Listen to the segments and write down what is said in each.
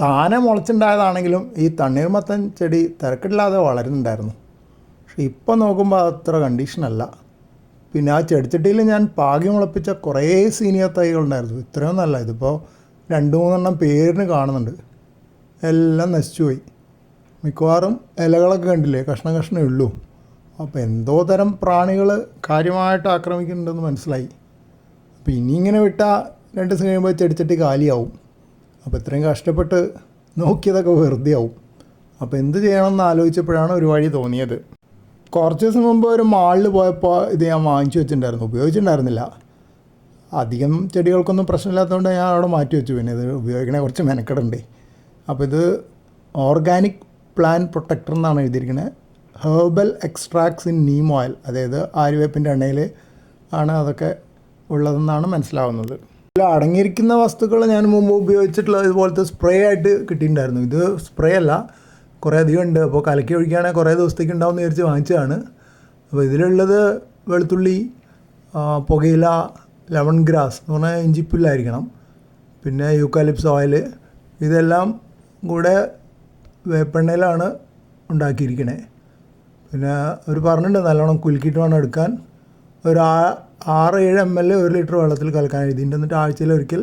താനെ മുളച്ചുണ്ടായതാണെങ്കിലും ഈ തണ്ണീർമത്തൻ ചെടി തിരക്കില്ലാതെ വളരുന്നുണ്ടായിരുന്നു. പക്ഷെ ഇപ്പം നോക്കുമ്പോൾ അത്ര കണ്ടീഷനല്ല പിന്നെ ആ ചെടിച്ചട്ടിയിൽ ഞാൻ പാകി മുളപ്പിച്ച കുറേ സീനിയർ തൈകളുണ്ടായിരുന്നു ഇത്രയൊന്നല്ല ഇതിപ്പോൾ രണ്ട് മൂന്നെണ്ണം പേരിന് കാണുന്നുണ്ട്. എല്ലാം നശിച്ചു പോയി മിക്കവാറും ഇലകളൊക്കെ കണ്ടില്ലേ? കഷ്ണം കഷ്ണം ഉള്ളൂ. അപ്പോൾ എന്തോ തരം പ്രാണികൾ കാര്യമായിട്ട് ആക്രമിക്കുന്നുണ്ടെന്ന് മനസ്സിലായി. അപ്പോൾ ഇനി ഇങ്ങനെ വിട്ടാൽ രണ്ട് ദിവസം കഴിയുമ്പോൾ ചെടിച്ചട്ടി കാലിയാവും. അപ്പോൾ ഇത്രയും കഷ്ടപ്പെട്ട് നോക്കിയതൊക്കെ വെറുതെ ആവും അപ്പോൾ എന്ത് ചെയ്യണമെന്ന് ആലോചിച്ചപ്പോഴാണ് ഒരു വഴി തോന്നിയത്. കുറച്ച് ദിവസം മുമ്പ് ഒരു മാളിൽ പോയപ്പോൾ ഇത് ഞാൻ വാങ്ങിച്ചു വെച്ചിട്ടുണ്ടായിരുന്നു. ഉപയോഗിച്ചിട്ടുണ്ടായിരുന്നില്ല. അധികം ചെടികൾക്കൊന്നും പ്രശ്നമില്ലാത്തതുകൊണ്ട് ഞാൻ അവിടെ മാറ്റി വെച്ചു. പിന്നെ ഇത് ഉപയോഗിക്കണേ കുറച്ച് മെനക്കെടുണ്ടേ. അപ്പോൾ ഇത് ഓർഗാനിക് പ്ലാൻ പ്രൊട്ടക്ടർ എന്നാണ് എഴുതിയിരിക്കുന്നത് herbal extracts in neem oil. അതായത് ആര്യവേപ്പിന്റെ എണ്ണയിൽ ആണ് അതൊക്കെ ഉള്ളതെന്നാണ് മനസ്സിലാവുന്നത്. അടങ്ങിയിരിക്കുന്ന വസ്തുക്കൾ ഞാൻ മുമ്പ് ഉപയോഗിച്ചിട്ടുള്ള ഇതുപോലത്തെ സ്പ്രേ ആയിട്ട് കിട്ടിയിട്ടുണ്ടായിരുന്നു. ഇത് സ്പ്രേ അല്ല കുറേ അധികം ഉണ്ട്. അപ്പോൾ കലക്കി ഒഴിക്കുകയാണെങ്കിൽ കുറേ ദിവസത്തേക്ക് ഉണ്ടാവും വിചാരിച്ച് വാങ്ങിച്ചതാണ്. അപ്പോൾ ഇതിലുള്ളത് വെളുത്തുള്ളി പുകയില ലെമൺ ഗ്രാസ് എന്ന് പറഞ്ഞാൽ ഇഞ്ചിപ്പുല്ലായിരിക്കണം. പിന്നെ യൂക്കാലിപ്സ് ഓയിൽ ഇതെല്ലാം കൂടെ വേപ്പെണ്ണയിലാണ് ഉണ്ടാക്കിയിരിക്കണേ. പിന്നെ അവർ പറഞ്ഞിട്ടുണ്ട് നല്ലോണം കുലുക്കിയിട്ട് വേണം എടുക്കാൻ. ഒരു ആറ് ഏഴ് എം എൽ ഒരു ലിറ്റർ വെള്ളത്തിൽ കലക്കാൻ എഴുതി. എന്നിട്ട് ആഴ്ചയിൽ ഒരിക്കൽ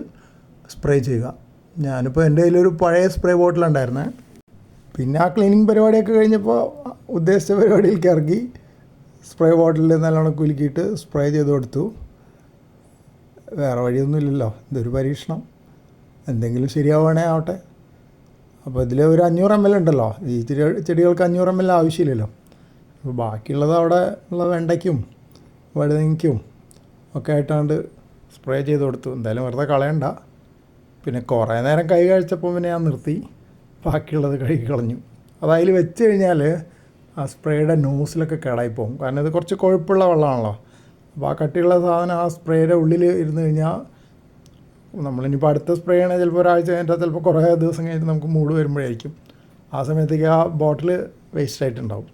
സ്പ്രേ ചെയ്യുക. ഞാനിപ്പോൾ എന്റെ കയ്യിലൊരു പഴയ സ്പ്രേ ബോട്ടിലുണ്ടായിരുന്നേ പിന്നെ ആ ക്ലീനിങ് പരിപാടിയൊക്കെ കഴിഞ്ഞപ്പോൾ ഉദ്ദേശിച്ച പരിപാടിയിലേക്ക് ഇറങ്ങി സ്പ്രേ ബോട്ടിൽ നല്ലോണം കുലുക്കിയിട്ട് സ്പ്രേ ചെയ്ത് കൊടുത്തു. വേറെ വഴിയൊന്നുമില്ലല്ലോ. ഇതൊരു പരീക്ഷണം. എന്തെങ്കിലും ശരിയാവുകയാണേ ആവട്ടെ. അപ്പോൾ ഇതിൽ ഒരു അഞ്ഞൂറ് എം എൽ ഉണ്ടല്ലോ. ഈ ചെടി ചെടികൾക്ക് അഞ്ഞൂറ് എം എൽ ആവശ്യമില്ലല്ലോ. അപ്പോൾ ബാക്കിയുള്ളത് അവിടെ ഉള്ള വെണ്ടയ്ക്കും വഴുതനയ്ക്കും ഒക്കെ ആയിട്ടാണ്ട് സ്പ്രേ ചെയ്ത് കൊടുത്തു. എന്തായാലും വെറുതെ കളയണ്ട. പിന്നെ കുറേ നേരം കൈ കഴിച്ചപ്പോൾ പിന്നെ ഞാൻ നിർത്തി. ബാക്കിയുള്ളത് കഴുകി കളഞ്ഞു. അത് അതിൽ വെച്ച് കഴിഞ്ഞാൽ ആ സ്പ്രേയുടെ നോസിലൊക്കെ പോകും. കാരണം ഇത് കുറച്ച് കൊഴുപ്പുള്ള വെള്ളമാണല്ലോ. അപ്പോൾ ആ കട്ടിയുള്ള സാധനം ആ സ്പ്രേയുടെ ഉള്ളിൽ ഇരുന്ന് കഴിഞ്ഞാൽ നമ്മളിനിപ്പോൾ അടുത്ത സ്പ്രേ ആണെങ്കിൽ ചിലപ്പോൾ ഒരാഴ്ച കഴിഞ്ഞാൽ ചിലപ്പോൾ കുറേ ദിവസം കഴിഞ്ഞിട്ട് നമുക്ക് മൂഡ് വരുമ്പോഴായിരിക്കും. ആ സമയത്തേക്ക് ആ ബോട്ടിൽ വേസ്റ്റ് ആയിട്ടുണ്ടാവും.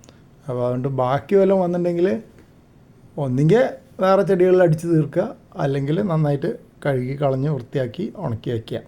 അപ്പോൾ അതുകൊണ്ട് ബാക്കി വല്ലതും വന്നിട്ടുണ്ടെങ്കിൽ ഒന്നുകിൽ വേറെ ചെടികളിൽ അടിച്ച് തീർക്കുക അല്ലെങ്കിൽ നന്നായിട്ട് കഴുകി കളഞ്ഞ് വൃത്തിയാക്കി ഉണക്കി വയ്ക്കുക.